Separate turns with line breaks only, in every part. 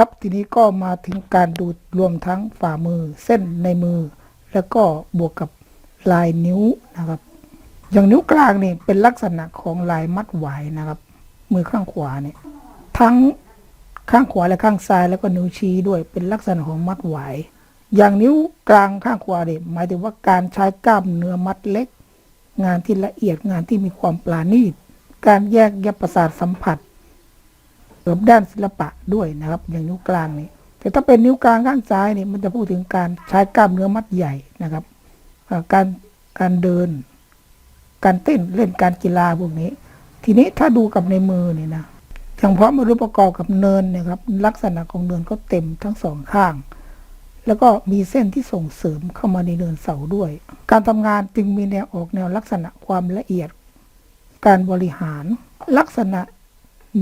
ครับทีนี้ก็มาถึงการดูดรวมทั้งฝ่ามือเส้นในมือ แล้วก็บวกกับลายนิ้วนะครับ อย่างนิ้วกลางนี่เป็นลักษณะของลายมัดไหวนะครับ มือข้างขวาเนี่ยทั้งข้างขวาและข้างซ้ายแล้วก็นิ้วชี้ด้วยเป็นลักษณะของมัดไหวอย่างนิ้วกลางข้างขวาเนี่ยหมายถึงว่าการใช้กล้ามเนื้อมัดเล็ก งานที่ละเอียดงานที่มีความปราณีตการแยกแยะประสาทสัมผัส กับด้านศิลปะด้วยนะครับ อย่างนิ้วกลางนี่แต่ถ้าเป็นนิ้วกลางข้างซ้ายนี่มันจะพูดถึงการใช้กล้ามเนื้อมัดใหญ่นะครับการการเดิน การเต้นเล่นการกีฬาพวกนี้ ทีนี้ถ้าดูกับในมือนี่นะอย่างเพราะมารูปประกอบกับเนินนะครับ ลักษณะของเนินก็เต็มทั้งสองข้าง แล้วก็มีเส้นที่ส่งเสริมเข้ามาในเนินเสาด้วย การทำงานจึงมีแนวออกแนวลักษณะความละเอียด การบริหารลักษณะ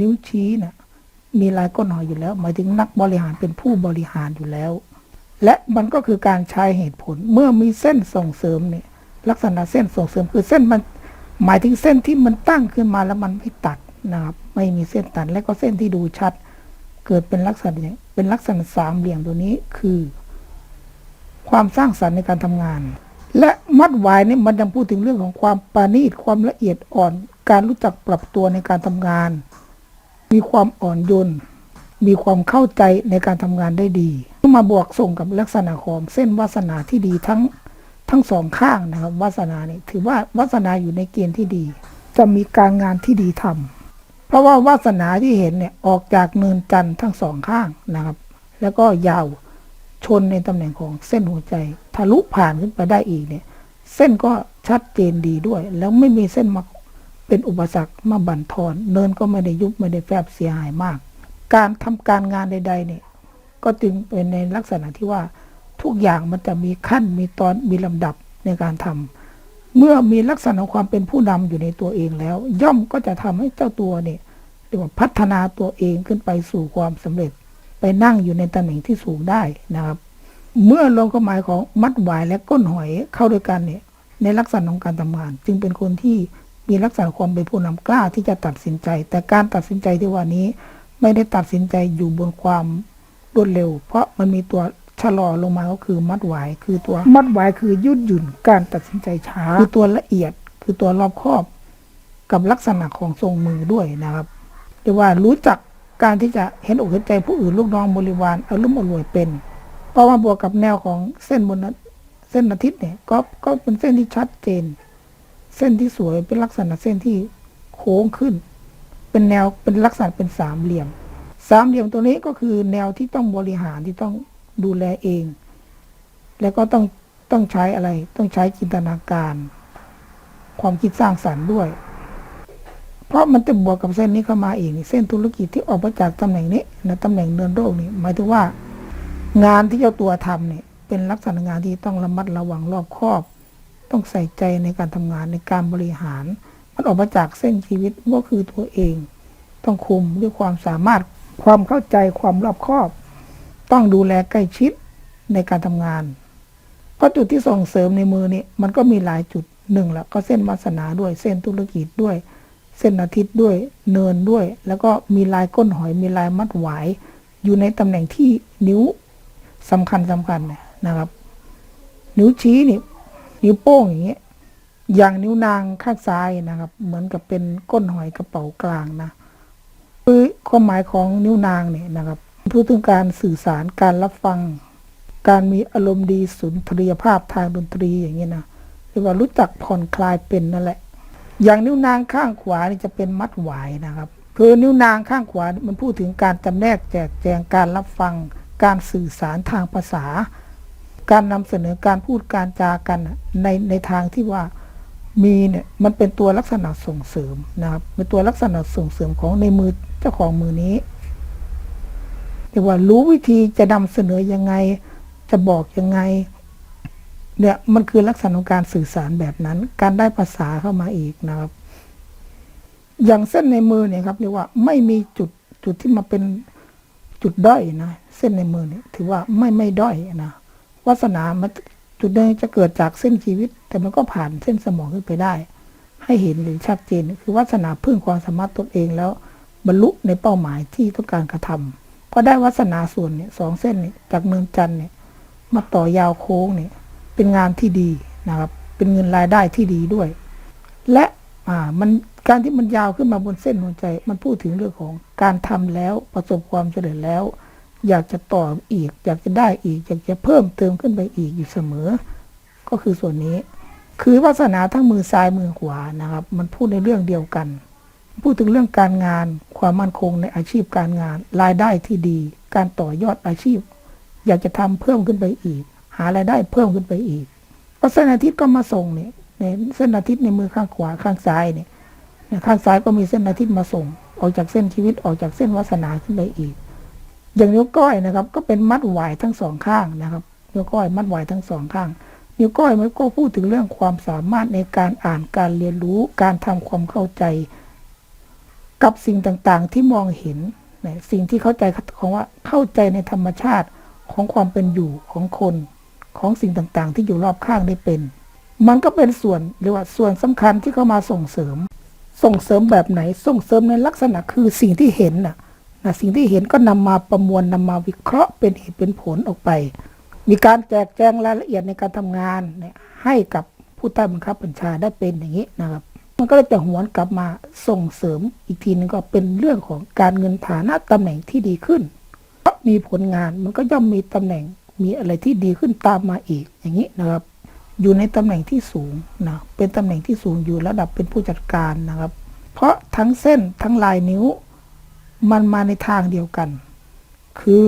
นิ้วชี้นะ มีลายก้นหอยอยู่แล้ว หมายถึงนักบริหารเป็นผู้บริหารอยู่แล้ว และมันก็คือการใช้เหตุผลเมื่อมีเส้นส่งเสริมเนี่ยลักษณะเส้นส่งเสริมคือเส้นมันหมายถึงเส้นที่มันตั้งขึ้นมาแล้วมันไม่ตัดนะครับไม่มีเส้นตัดและก็เส้นที่ดูชัด เกิดเป็นลักษณะเนี่ยเป็นลักษณะสามเหลี่ยมตัวนี้คือ ความสร้างสรรค์ในการทำงาน และมัดวายเนี่ยมันยังพูดถึงเรื่องของความปราณีตความละเอียดอ่อน การรู้จักปรับตัวในการทำงาน มีความอ่อนโยน มีความเข้าใจในการทำงานได้ดีมาบวกส่งกับลักษณะของเส้นวาสนาที่ดีทั้งทั้งสองข้างนะครับวาสนาเนี่ยถือว่าวาสนาอยู่ในเกณฑ์ที่ดี จะมีการงานที่ดีทำเพราะว่าวาสนาที่เห็นเนี่ยออกจากเนินจันทร์ทั้งสองข้างนะครับ แล้วก็ยาวชนในตำแหน่งของเส้นหัวใจ ทะลุผ่านขึ้นไปได้อีกเนี่ย เส้นก็ชัดเจนดีด้วย แล้วไม่มีเส้นมา เป็นอุปสรรคมาบั่นทอน เนินก็ไม่ได้ยุบไม่ได้แฟบเสียหายมาก การทำการงานใด ๆ เนี่ย ก็จึงเป็นในลักษณะที่ว่าทุกอย่างมันจะมีขั้นมีตอนมีลำดับในการทำเมื่อมีลักษณะความเป็นผู้นำอยู่ในตัวเองแล้ว ย่อมก็จะทำให้เจ้าตัวเนี่ยเรียกว่าพัฒนาตัวเองขึ้นไปสู่ความสำเร็จ ไปนั่งอยู่ในตำแหน่งที่สูงได้นะครับเมื่อลงความหมายของมัดหวายและก้นหอยเข้าด้วยกันเนี่ยในลักษณะของการทำงาน จึงเป็นคนที่ มีลักษณะความเป็นผู้นำกล้าที่จะตัดสินใจ แต่การตัดสินใจที่ว่านี้ไม่ได้ตัดสินใจอยู่บนความรวดเร็ว เพราะมันมีตัวชะลอลงมาก็คือมัดหวายคือตัวมัดหวายคือยืดหยุ่นการตัดสินใจช้า คือตัวละเอียดคือตัวรอบคอบ กับลักษณะของทรงมือด้วยนะครับเรียกว่ารู้จักการที่จะเห็นอกเห็นใจผู้อื่นลูกน้องบริวารเอารุ่มอรวยเป็นพอมาบวกกับแนวของเส้นบนนั้นเส้นอาทิตย์เนี่ยก็ก็เป็นเส้นที่ชัดเจน เส้นที่สวยเป็นลักษณะเส้นที่โค้งขึ้น เป็นแนวเป็นลักษณะเป็นสามเหลี่ยม สามเหลี่ยมตัวนี้ก็คือแนวที่ต้องบริหารที่ต้องดูแลเอง แล้วก็ต้องต้องใช้อะไร ต้องใช้จินตนาการ ความคิดสร้างสรรค์ด้วย เพราะมันจะบวกกับเส้นนี้เข้ามาอีกเส้นธุรกิจที่ออกมาจากตำแหน่งนี้นะตำแหน่งเนินโรคนี่หมายถึงว่า งานที่เจ้าตัวทำเนี่ยเป็นลักษณะงานที่ต้องระมัดระวังรอบคอบ ต้องใส่ใจในการทำงานในการบริหาร มันออกมาจากเส้นชีวิตก็คือตัวเอง ต้องคุมด้วยความสามารถความเข้าใจความรอบคอบ ต้องดูแลใกล้ชิดในการทำงานเพราะจุดที่ส่งเสริมในมือนี่มันก็มีหลายจุดหนึ่งละก็เส้นวาสนาด้วยเส้นธุรกิจด้วย เส้นอาทิตย์ด้วยเนินด้วย แล้วก็มีลายก้นหอยมีลายมัดหวาย อยู่ในตำแหน่งที่นิ้วสำคัญสำคัญนะครับ นิ้วชี้นี่ นิ้วโป้งอย่างเงี้ยอย่างนิ้วนางข้างซ้ายนะครับ เหมือนกับเป็นก้นหอยกระเป๋ากลางนะคือความหมายของนิ้วนางเนี่ยนะครับพูดถึงการสื่อสารการรับฟัง การมีอารมณ์ดีสุนทรียภาพทางดนตรีอย่างเงี้ยนะเรียกว่ารู้จักผ่อนคลายเป็นนั่นแหละ อย่างนิ้วนางข้างขวานี่จะเป็นมัดหวายนะครับคือนิ้วนางข้างขวามันพูดถึงการจำแนกแจกแจงการรับฟัง การสื่อสารทางภาษา การนำเสนอการพูดการจากันในในทางที่ว่ามีเนี่ยมันเป็นตัวลักษณะส่งเสริมนะครับเป็นตัวลักษณะส่งเสริมของในมือเจ้าของมือนี้เรียกว่ารู้วิธีจะนำเสนอยังไง จะบอกยังไงเนี่ยมันคือลักษณะของการสื่อสารแบบนั้น การได้ภาษาเข้ามาอีกนะครับ อย่างเส้นในมือเนี่ยครับเรียกว่าไม่มีจุดจุดที่มาเป็นจุดด้อยนะ เส้นในมือเนี่ยถือว่าไม่ไม่ด้อยนะ วาสนามันจุดหนึ่งจะเกิดจากเส้นชีวิต แต่มันก็ผ่านเส้นสมองขึ้นไปได้ ให้เห็นหรือชัดเจน คือวาสนาพึ่งความสามารถตนเองแล้ว บรรลุในเป้าหมายที่ต้องการกระทำก็ได้วัสนาส่วนเนี่ยสองเส้นเนี่ยจากเนินจันเนี่ยมาต่อยาวโค้งเนี่ยเป็นงานที่ดีนะครับ เป็นเงินรายได้ที่ดีด้วย และอ่ามันการที่มันยาวขึ้นมาบนเส้นหัวใจ มันพูดถึงเรื่องของการทำแล้วประสบความสำเร็จแล้ว อยากจะต่ออีก อยากจะได้อีก อยากจะเพิ่มเติมขึ้นไปอีกอยู่เสมอ ก็คือส่วนนี้ คือวาสนาทั้งมือซ้ายมือขวานะครับ มันพูดในเรื่องเดียวกัน พูดถึงเรื่องการงาน ความมั่นคงในอาชีพการงาน รายได้ที่ดี การต่อยอดอาชีพ อยากจะทำเพิ่มขึ้นไปอีก หารายได้เพิ่มขึ้นไปอีกเพราะเส้นอาทิตย์ก็มาส่งเนี่ยในเส้นอาทิตย์ในมือข้างขวาข้างซ้ายเนี่ยข้างซ้ายก็มีเส้นอาทิตย์มาส่ง ออกจากเส้นชีวิตออกจากเส้นวาสนาขึ้นไปอีก อย่างนิ้วก้อยนะครับ ก็เป็นมัดหวายทั้งสองข้างนะครับ นิ้วก้อยมัดหวายทั้งสองข้าง นิ้วก้อยมันก็พูดถึงเรื่องความสามารถในการอ่านการเรียนรู้การทำความเข้าใจ กับสิ่งต่างๆที่มองเห็นสิ่งที่เข้าใจของว่าเข้าใจในธรรมชาติของความเป็นอยู่ของคนของสิ่งต่างๆ ที่อยู่รอบข้างได้เป็น มันก็เป็นส่วนหรือว่าส่วนสำคัญที่เข้ามาส่งเสริม ส่งเสริมแบบไหนส่งเสริมในลักษณะคือสิ่งที่เห็นน่ะนะ สิ่งที่เห็นก็นำมาประมวลนำมาวิเคราะห์เป็นเหตุเป็นผลออกไป มีการแจกแจงรายละเอียดในการทำงานให้กับผู้ใต้บังคับบัญชาได้เป็นอย่างนี้นะครับ มันก็เลยจะหวนกลับมาส่งเสริมอีกทีนึงก็เป็นเรื่องของการเงินฐานะตำแหน่งที่ดีขึ้นเพราะมีผลงานมันก็ย่อมมีตำแหน่งมีอะไรที่ดีขึ้นตามมาอีกอย่างนี้นะครับ อยู่ในตำแหน่งที่สูงนะเป็นตำแหน่งที่สูงอยู่ระดับเป็นผู้จัดการนะครับ เพราะทั้งเส้นทั้งลายนิ้ว มันมาในทางเดียวกัน คือ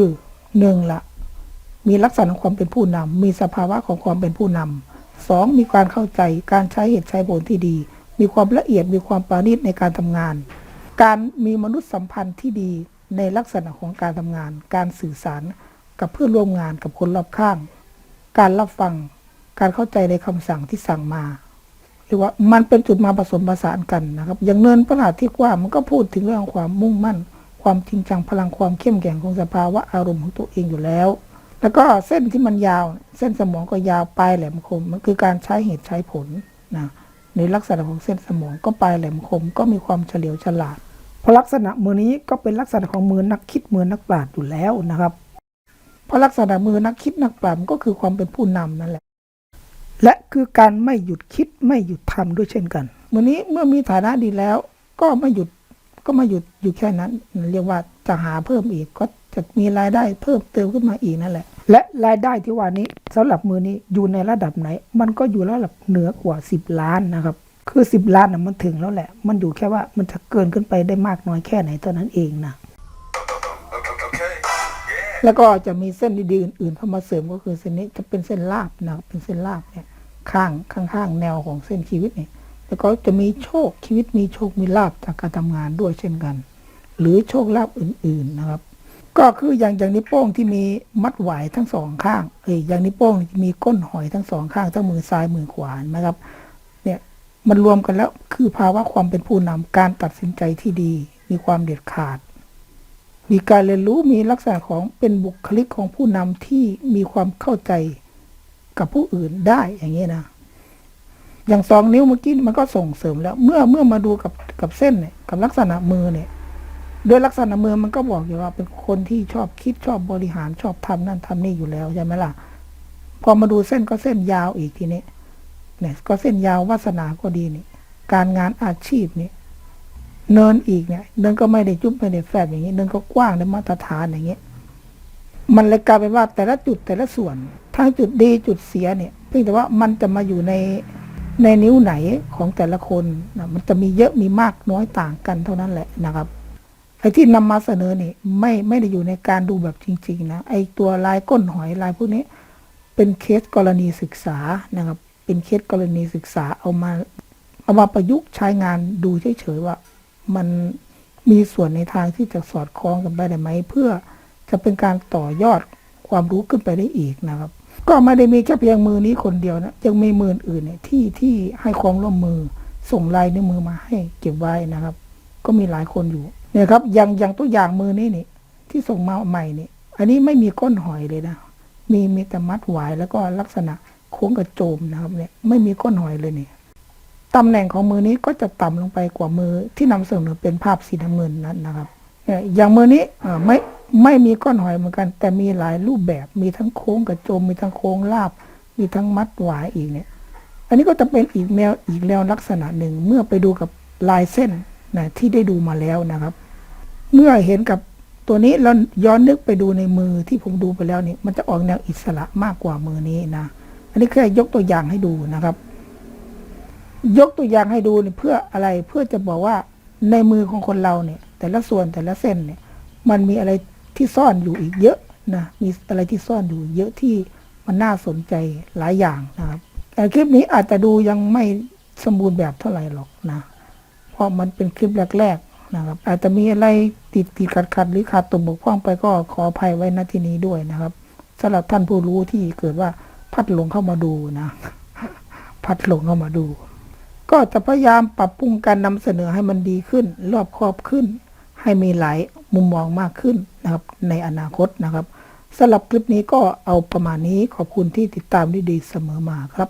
หนึ่งละมีลักษณะของความเป็นผู้นำมีสภาวะของความเป็นผู้นำสองมีการเข้าใจการใช้เหตุใช้ผลที่ดี มีความละเอียดมีความปราณีตในการทำงาน การมีมนุษยสัมพันธ์ที่ดีในลักษณะของการทำงาน การสื่อสารกับเพื่อนร่วมงานกับคนรอบข้าง การรับฟัง การเข้าใจในคำสั่งที่สั่งมาหรือว่ามันเป็นจุดมาผสมผสานกันนะครับ อย่างเนินประหลาดที่กว้างมันก็พูดถึงเรื่องความมุ่งมั่น ความจริงจังพลังความเข้มแข็งของสภาวะอารมณ์ของตัวเองอยู่แล้ว แล้วก็เส้นที่มันยาว เส้นสมองก็ยาวปลายแหลมคม มันคือการใช้เหตุใช้ผลนะในลักษณะของเส้นสมองก็ปลายแหลมคม ก็มีความเฉลียวฉลาด เพราะลักษณะมือนี้ก็เป็นลักษณะของมือนักคิดมือนักปราชญ์อยู่แล้วนะครับ เพราะลักษณะมือนักคิดนักปราชญ์ก็คือความเป็นผู้นำนั่นแหละ และคือการไม่หยุดคิดไม่หยุดทำด้วยเช่นกัน มือนี้เมื่อมีฐานะดีแล้ว ก็ไม่หยุด ก็ม่หยุดอยู่แค่นั้น เรียกว่าจะหาเพิ่มอีกก็จะมีรายได้เพิ่มเติมขึ้นมาอีกนั่นแหละ และรายได้ที่ว่านี้สำหรับมือนี้อยู่ในระดับไหน มันก็อยู่ระดับเหนือกว่า 10 ล้านนะครับ คือ 10 ล้านนะมันถึงแล้วแหละ มันอยู่แค่ว่ามันจะเกินขึ้นไปได้มากน้อยแค่ไหนเท่านั้นเองนะ
Okay. Yeah.
แล้วก็จะมีเส้นดีๆอื่นๆเข้ามาเสริมก็คือเส้นนี้จะเป็นเส้นลาบนะครับเป็นเส้นลาบเนี่ยข้างข้างๆแนวของเส้นชีวิตเนี่ย แล้วก็จะมีโชคชีวิตมีโชคมีลาบจากการทำงานด้วยเช่นกัน หรือโชคลาภอื่น ๆนะครับ ก็คืออย่างอย่างนิ้วโป้งที่มีมัดไหวทั้งสองข้างเอ้ยอย่างนิ้วโป้งมีก้นหอยทั้งสองข้างทั้งมือซ้ายมือขวานะครับ เนี่ยมันรวมกันแล้วคือภาวะความเป็นผู้นำการตัดสินใจที่ดี มีความเด็ดขาด มีการเรียนรู้มีลักษณะของเป็นบุคลิกของผู้นำที่มีความเข้าใจกับผู้อื่นได้อย่างนี้นะ อย่างสองนิ้วเมื่อกี้มันก็ส่งเสริมแล้ว เมื่อเมื่อมาดูกับกับเส้นเนี่ยกับลักษณะมือเนี่ยด้วยลักษณะมือมันก็บอกอยู่ว่าเป็นคนที่ชอบคิดชอบบริหารชอบทำนั่นทำนี่อยู่แล้วใช่ไหมล่ะ พอมาดูเส้นก็เส้นยาวอีกทีนี้เนี่ย ก็เส้นยาววาสนาก็ดีนี่ การงานอาชีพนี่เนินอีกเนี่ยเนินก็ไม่ได้จุ๊บไม่ได้แฟบอย่างนี้เนินก็กว้างได้มาตรฐานอย่างเงี้ยมันเลยกลายเป็นว่าแต่ละจุดแต่ละส่วนทั้งจุดดีจุดเสียเนี่ย เพียงแต่ว่ามันจะมาอยู่ใน ในนิ้วไหนของแต่ละคนนะมันจะมีเยอะมีมากน้อยต่างกันเท่านั้นแหละนะครับไอ้ที่นำมาเสนอนี่ไม่ไม่ได้อยู่ในการดูแบบจริง ๆ นะไอ้ตัวลายก้นหอยลายพวกนี้ เป็นเคสกรณีศึกษานะครับ เป็นเคสกรณีศึกษาเอามาเอามาประยุกต์ใช้งานดูเฉยๆว่า มันมีส่วนในทางที่จะสอดคล้องกันไปได้ไหม เพื่อจะเป็นการต่อยอดความรู้ขึ้นไปได้อีกนะครับ ก็ไม่ได้มีแค่เพียงมือนี้คนเดียวนะยังมีมืออื่นเนี่ยที่ที่ให้ความร่วมมือส่งลายนิ้วมือมาให้เก็บไว้นะครับ ก็มีหลายคนอยู่เนี่ยครับอย่างอย่างตัวอย่างมือนี้นี่ที่ส่งมาใหม่นี่อันนี้ไม่มีก้นหอยเลยนะ มีมีแต่มัดหวายแล้วก็ลักษณะโค้งกระโจมนะครับเนี่ยไม่มีก้นหอยเลยเนี่ยตำแหน่งของมือนี้ก็จะต่ำลงไปกว่ามือที่นำเสนอเป็นภาพสีน้ำเงินนั้นนะครับอย่างมือนี้ไม่ ไม่มีก้อนหอยเหมือนกัน แต่มีหลายรูปแบบมีทั้งโค้งกระโจม มีทั้งโค้งลาบ มีทั้งมัดหวายอีกเนี่ย อันนี้ก็จะเป็นอีกแนวอีกแนวลักษณะหนึ่งเมื่อไปดูกับลายเส้นนะที่ได้ดูมาแล้วนะครับ เมื่อเห็นกับตัวนี้เราย้อนนึกไปดูในมือที่ผมดูไปแล้วนี่มันจะออกแนวอิสระมากกว่ามือนี้นะ อันนี้แค่ยกตัวอย่างให้ดูนะครับ ยกตัวอย่างให้ดูเนี่ยเพื่ออะไรเพื่อจะบอกว่าในมือของคนเราเนี่ย แต่ละส่วนแต่ละเส้นเนี่ย มันมีอะไร ที่ซ่อนอยู่อีกเยอะนะมีอะไรที่ซ่อนอยู่เยอะที่มันน่าสนใจหลายอย่างนะครับแต่คลิปนี้อาจจะดูยังไม่สมบูรณ์แบบเท่าไหร่หรอกนะ เพราะมันเป็นคลิปแรกๆนะครับ อาจจะมีอะไรติดติดขัดขัดๆหรือขาดตกบกพร่องไปก็ขออภัยไว้ณที่นี้ด้วยนะครับสำหรับท่านผู้รู้ที่เกิดว่าพัดหลงเข้ามาดูนะ พัดหลงเข้ามาดู ก็จะพยายามปรับปรุงการนำเสนอให้มันดีขึ้น รอบครอบขึ้น ให้มีหลายมุมมองมากขึ้นนะครับในอนาคตนะครับสำหรับคลิปนี้ก็เอาประมาณนี้ขอบคุณที่ติดตามดีๆเสมอมาครับ